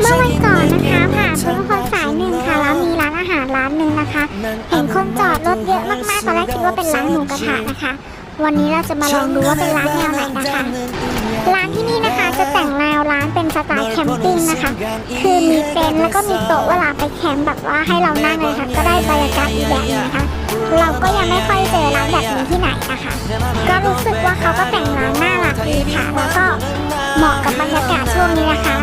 เมื่อวันก่อนนะคะผ่านพุทธพลสายหนึ่งค่ะแล้วมีร้านอาหารร้านหนึ่งนะคะ เห็นคนจอดรถเยอะมากๆตอนแรกคิดว่าเป็นร้านหมูกระทะนะคะ วันนี้เราจะมาลองดูว่าเป็นร้านแนวไหนนะคะร้านที่นี่นะคะจะแต่งแนวร้านเป็นสไตล์แคมปิ้งนะคะ คือมีเต็นท์แล้วก็มีโต๊ะเวลาไปแคมป์แบบว่าให้เรานั่งเลยค่ะ ก็ได้บรรยากาศอีกแบบหนึงนะคะเราก็ยังไม่ค่อยเจอร้านแบบนี้ที่ไหนนะคะ ก็รู้สึกว่าเขาก็แต่งร้านน่ารักดีค่ะ แล้วก็เหมาะกับบรรยากาศช่วงนี้นะคะ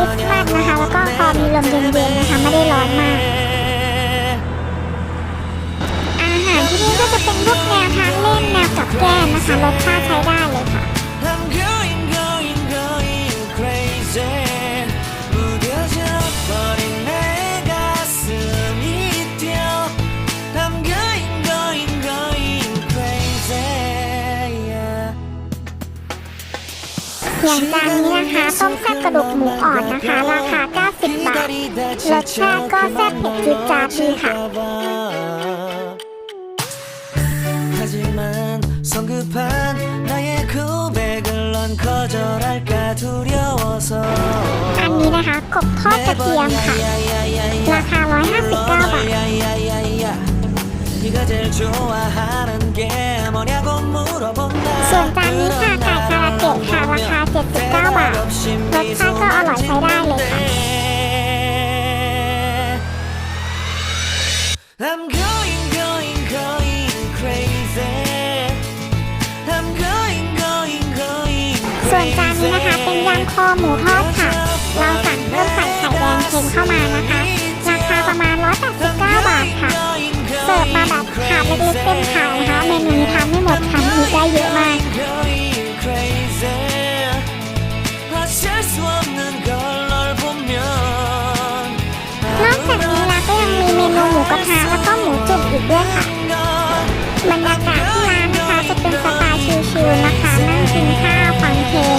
ริสต์มาสนะคะ แล้วก็พอมีลมเย็นๆนะคะ ไม่ได้ร้อนมาก อาหารที่นี่ก็จะเป็นพวกแนวทานเล่นแนวกับแก้มนะคะ รสชาติใช้ได้เลย อย่างจานนี้นะคะต้มแซ่บกระดูกหมูอ่อนนะคะ ราคา 90 บาท รสชาติก็แซ่บเผ็ดจี๊ดจ๊าดดีค่ะ 하지만 성급한 나의 고백을 넌 거절할까 두려워서 อันนี้นะคะกบทอดกระเทียมค่ะ ราคา 159 บาท 네가 제일 좋아하는 게 뭐냐고 물어본다 ส่วนจานนี้ค่ะไก่คาราเก ะค่ะ ราคา 79 บาท รสชาติก็อร่อยใช้ได้เลยค่ะ I'm going going going crazy I'm going going going ส่วนจานนี้นะคะเป็นยำคอหมูทอดค่ะ เราสั่งเพิ่มใส่ไข่แดงเค็มเข้ามานะคะ ราคาประมาณ 189 บาทค่ะ เสิร์ฟมาแบบถาดเล็กๆเต็มถาด กระทะแล้วก็หมูจุ่มอีกด้วยค่ะ บรรยากาศที่ร้านนะคะจะเป็นสไตล์ชิลๆนะคะนั่งกินข้าวฟังเพลง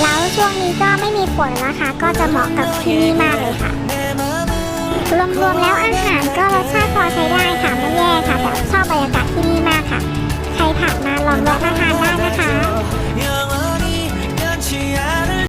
แล้วช่วงนี้ก็ไม่มีฝนนะคะ ก็จะเหมาะกับที่นี่มากเลยค่ะ รวมๆแล้วอาหารก็รสชาติพอใช้ได้ค่ะไม่แย่ค่ะแต่ชอบบรรยากาศที่นี่มากค่ะ ใครผ่านมาลองแวะมาทานได้นะคะ